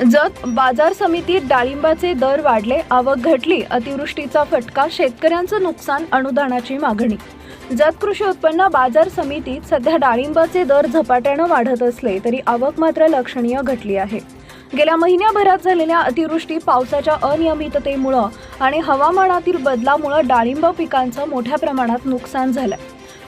जत बाजार समितीत डाळिंबाचे दर वाढले आवक घटली अतिवृष्टीचा फटका शेतकऱ्यांचं नुकसान अनुदानाची मागणी. जत कृषी उत्पन्न बाजार समितीत सध्या डाळिंबाचे दर झपाट्यानं वाढत असले तरी आवक मात्र लक्षणीय घटली आहे. गेल्या महिन्याभरात झालेल्या अतिवृष्टी पावसाच्या अनियमिततेमुळं आणि हवामानातील बदलामुळं डाळिंब पिकांचं मोठ्या प्रमाणात नुकसान झालं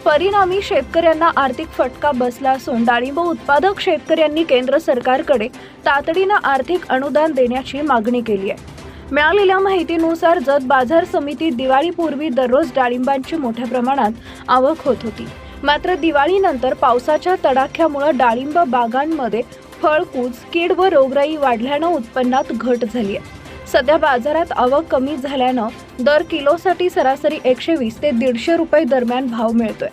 परिणामी शेतकऱ्यांना आर्थिक फटका बसला असून डाळिंब उत्पादक शेतकऱ्यांनी केंद्र सरकारकडे तातडीनं आर्थिक अनुदान देण्याची मागणी केली आहे. मिळालेल्या माहितीनुसार जत बाजार समितीत दिवाळीपूर्वी दररोज डाळिंबांची मोठ्या प्रमाणात आवक होत होती. मात्र दिवाळीनंतर पावसाच्या तडाख्यामुळं डाळिंब बागांमध्ये फळकूज कीड व रोगराई वाढल्यानं उत्पन्नात घट झाली आहे. सध्या बाजारात आवक कमी झाल्यानं दर किलोसाठी सरासरी एकशे वीस ते दीडशे रुपये दरम्यान भाव मिळतोय.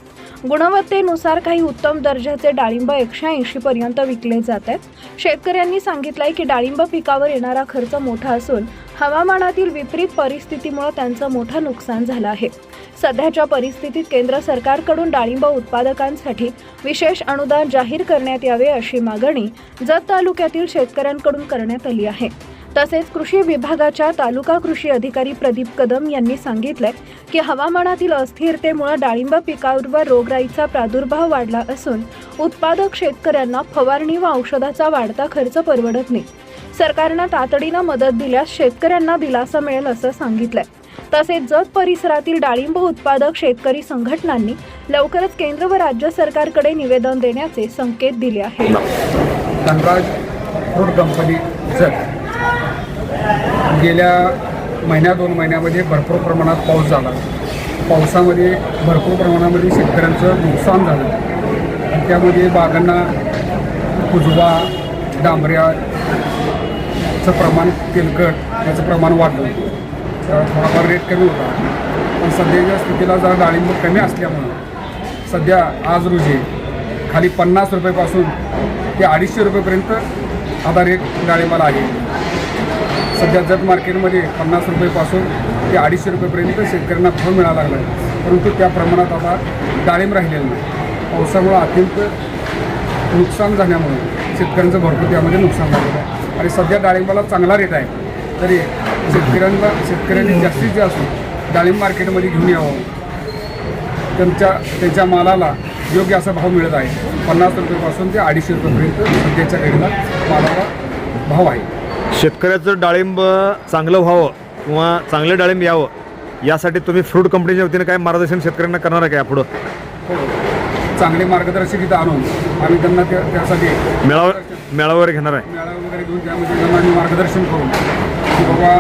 गुणवत्तेनुसार काही उत्तम दर्जाचे डाळिंब एकशे ऐंशी पर्यंत विकले जात आहेत. शेतकऱ्यांनी सांगितलंय की डाळिंब पिकावर येणारा खर्च मोठा असून हवामानातील विपरीत परिस्थितीमुळे त्यांचं मोठं नुकसान झालं आहे. सध्याच्या परिस्थितीत केंद्र सरकारकडून डाळिंब उत्पादकांसाठी विशेष अनुदान जाहीर करण्यात यावे अशी मागणी जत तालुक्यातील शेतकऱ्यांकडून करण्यात आली आहे. तसेच कृषी विभागाच्या तालुका कृषी अधिकारी प्रदीप कदम यांनी सांगितलंय की हवामानातील अस्थिरतेमुळे डाळिंब पिकावर रोगराईचा प्रादुर्भाव वाढला असून उत्पादक शेतकऱ्यांना फवारणी व औषधाचा वाढता खर्च परवडत नाही. सरकारनं तातडीनं मदत दिल्यास शेतकऱ्यांना दिलासा मिळेल असं सांगितलंय. तसेच जत परिसरातील डाळिंब उत्पादक शेतकरी संघटनांनी लवकरच केंद्र व राज्य सरकारकडे निवेदन देण्याचे संकेत दिले आहेत धनराज फ्रूट कंपनी जत गेल्या महिन्या दोन महिन्यामध्ये भरपूर प्रमाणात पाऊस झाला. पावसामध्ये भरपूर प्रमाणामध्ये शेतकऱ्यांचं नुकसान झालं. आणि त्यामध्ये बागांना कुजवा डांबऱ्याचं प्रमाण तेलकट याचं प्रमाण वाढलं. थोडाफार रेट कमी होता. पण सध्याच्या स्थितीला जरा डाळिंब कमी असल्यामुळं सध्या आज रोजी खाली पन्नास रुपयेपासून ते अडीचशे रुपयेपर्यंत आता रेट डाळिंबाला आहे. सध्या जत मार्केटमध्ये पन्नास रुपयेपासून ते अडीचशे रुपयेपर्यंत शेतकऱ्यांना भाव मिळायला लागला आहे परंतु त्या प्रमाणात आता डाळिंब राहिलेलं नाही. पावसामुळं अत्यंत नुकसान झाल्यामुळे शेतकऱ्यांचं भरपूर त्यामध्ये नुकसान झालेलं आहे. आणि सध्या डाळिंबाला चांगला रेट आहे. तरी शेतकऱ्यांना शेतकऱ्यांनी जास्तीत जास्त डाळिंब मार्केटमध्ये घेऊन यावं. त्यांच्या त्यांच्या मालाला योग्य असा भाव मिळत आहे. पन्नास रुपयेपासून ते अडीचशे रुपयेपर्यंत सध्याच्या घडीला मालाला भाव आहे. शेतकऱ्याचं डाळिंब चांगलं व्हावं किंवा चांगलं डाळिंब यावं यासाठी तुम्ही फ्रूट कंपनीच्या वतीने काय मार्गदर्शन शेतकऱ्यांना करणार आहे का पुढं चांगले मार्गदर्शक इथं आणून आम्ही त्यांना त्या त्यासाठी मेळावा मेळावा वगैरे घेणार आहे. मेळावा वगैरे घेऊन त्यामध्ये त्यांना आम्ही मार्गदर्शन करून की बाबा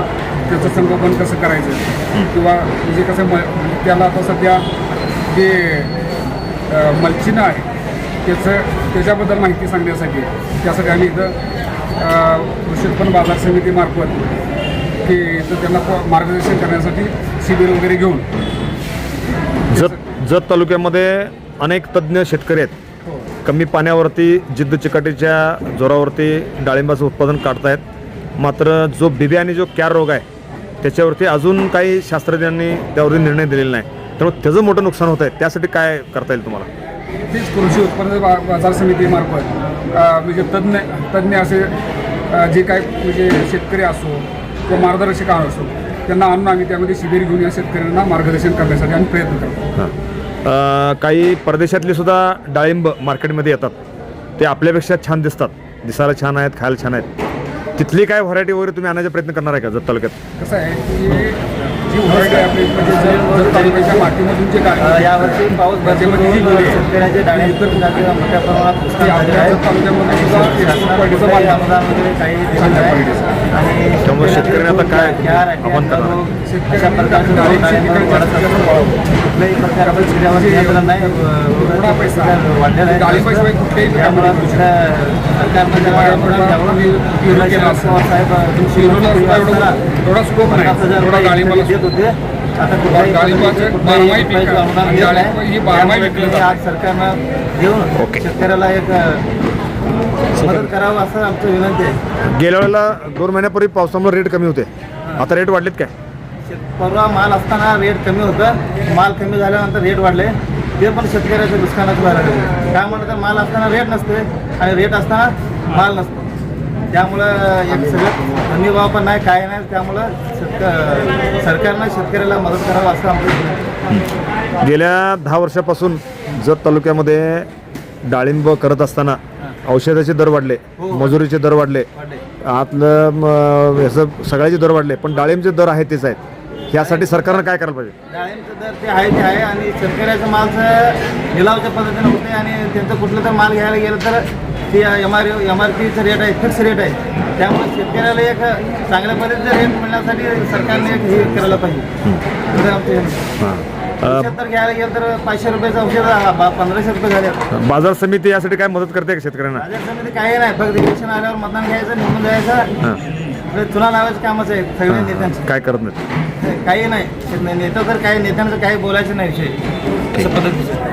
त्याचं संगोपन कसं करायचं किंवा म्हणजे कसं म त्याला आता सध्या जे मल्चिना आहे त्याचं त्याच्याबद्दल माहिती सांगण्यासाठी त्यासाठी आम्ही इथं कृषी उत्पन्न बाजार समितीमार्फत की इथं त्यांना मार्गदर्शन करण्यासाठी शिबिर वगैरे घेऊन. जत जत तालुक्यामध्ये अनेक तज्ज्ञ शेतकरी आहेत. हो. कमी पाण्यावरती जिद्द चिकाटीच्या जोरावरती डाळिंबाचं उत्पादन काढतायत. मात्र जो बिबी आणि जो कॅर रोग आहे त्याच्यावरती अजून काही शास्त्रज्ञांनी त्यावरती निर्णय दिलेला नाही. त्यामुळे त्याचं मोठं नुकसान होत आहे त्यासाठी काय करता येईल तुम्हाला? तीच कृषी उत्पन्न बाजार समितीमार्फत म्हणजे तज्ज्ञ तज्ज्ञ असे जे काय म्हणजे शेतकरी असो किंवा मार्गदर्शक असो त्यांना आणून आम्ही त्यामध्ये शिबिर घेऊन या शेतकऱ्यांना मार्गदर्शन करण्यासाठी आम्ही प्रयत्न करतो. अ, काही परदेशातली सुद्धा डाळिंब मार्केटमध्ये येतात. ते आपल्यापेक्षा छान दिसतात. दिसायला छान आहेत खायला छान आहेत. तिथली काय व्हरायटी वगैरे तुम्ही आणण्याचा प्रयत्न करणार आहे का जत तालुक्यात? कसं आहे की जी व्हरायटी आपली म्हणजे यावर्षी पाऊस आहे, शेतकऱ्याचे पिकाचे मोठ्या प्रमाणात झालेले आहे. अनुदान वगैरे काही दिलेलं आहे. आणि त्यामुळे शेतकऱ्यांना आता काय? अंगारोग अशा प्रकारचे. कुठल्याही नाही एवढा पैसा वाढलेला आहे त्यामुळे दुसऱ्या सरकारनं असता. पवार साहेब सुद्धा एवढा एवढा स्कोप नाही होते. आता कुठल्याही कुठल्याही नाही. ही त्यामुळे. आज सरकारनं देऊन ओके. शेतकऱ्याला एक मदत करावं असं आमचं विनंती आहे. गेल्या वेळेला दोन महिन्यापूर्वी पावसामुळे रेट कमी होते. आता रेट वाढलेत काय? शेत- परवा माल असताना रेट कमी होतं. माल कमी झाल्यानंतर रेट वाढले. ते पण शेतकऱ्याचं नुकसानाचं व्हायला लागलं. काय म्हणलं तर माल असताना रेट नसते आणि रेट असताना माल नसतो. त्यामुळं एक सगळं हमी भाव पण नाही काय नाही त्यामुळं शेतक सरकारनं शेतकऱ्याला मदत करावं असं आमचं. गेल्या दहा वर्षापासून जत तालुक्यामध्ये डाळिंब करत असताना औषधाचे दर वाढले हो. मजुरीचे दर वाढले. आतलं याचं सगळ्याचे दर वाढले पण डाळिंबचे दर आहे तेच आहेत ह्यासाठी सरकारनं काय करायला पाहिजे? डाळिंबचं दर ते आहे ते आहे आणि शेतकऱ्याचं मालचं लिलावच्या पद्धतीनं होते आणि त्यांचं कुठलं तर माल घ्यायला गेलं तर ते एम आर एम आर पीचं रेट आहे फिक्स रेट आहे. त्यामुळे शेतकऱ्याला एक चांगल्या पद्धतीचं रेट मिळण्यासाठी सरकारने एक हे करायला पाहिजे. तर हां. औषध घ्यायला गेलं तर पाचशे रुपयाचं औषध पंधराशे रुपये झाले. बाजार समिती यासाठी काय मदत करते का शेतकऱ्यांना? बाजार समिती काही नाही फक्त इलेक्शन आल्यावर मतदान घ्यायचं निवडून जायचं. चुना लावायचं कामच आहे सगळ्या नेत्यांचं काय करत नाही काही नाही. नेता तर काही नेत्यांचं काही बोलायचं नाही विषय. असं पद्धतीचं